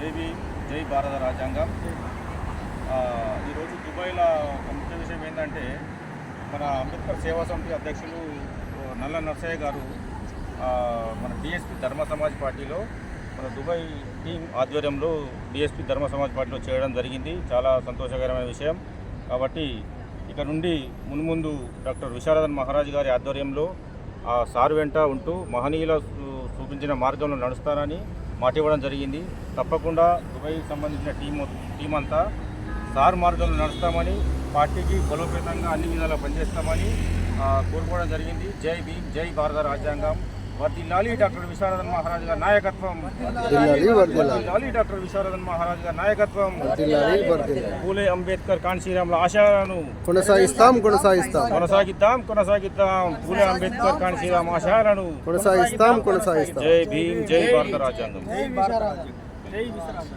జై భీమ్ జై భారత రాజ్యాంగం. ఈరోజు దుబాయ్లో ఒక ముఖ్య విషయం ఏంటంటే మన అంబేద్కర్ సేవా సమితి అధ్యక్షులు నల్ల నర్సయ్య గారు మన డిఎస్పి ధర్మ సమాజ్ పార్టీలో మన దుబాయ్ టీం ఆధ్వర్యంలో డిఎస్పి ధర్మ సమాజ్ పార్టీలో చేయడం జరిగింది. చాలా సంతోషకరమైన విషయం. కాబట్టి ఇక నుండి మున్ముందు డాక్టర్ విశారదన్ మహారాజ్ గారి ఆధ్వర్యంలో ఆ సారు వెంట ఉంటూ మహనీయుల చూపించిన మార్గంలో నడుస్తానని మాట ఇవ్వడం జరిగింది. తప్పకుండా దుబాయ్కి సంబంధించిన టీం టీం అంతా సార్ మార్గంలో నడుస్తామని పార్టీకి బలోపేతంగా అన్ని విధాలా పనిచేస్తామని కోరుకోవడం జరిగింది. జై భీమ్ జై భారత రాజ్యాంగం. వర్దిల్లాలి డాక్టర్ విశారదన్ మహారాజ్ గారి నాయకత్వం. వర్ధిల్లాలి డాక్టర్ విశారదన్ మహారాజ్ గారి నాయకత్వం. పూలే అంబేద్కర్ కాన్శీరాముల ఆశయాలను కొనసాగిస్తాం కొనసాగిస్తాం. కొనసాగిద్దాం కొనసాగిద్దాం. పూలే అంబేద్కర్ కాన్శీరామ్ ఆశయాలను కొనసాగిస్తాం కొనసాగిస్తాం. జై భీమ్ జై భారత రాజ్యాంగం. జై విశ్రాంతి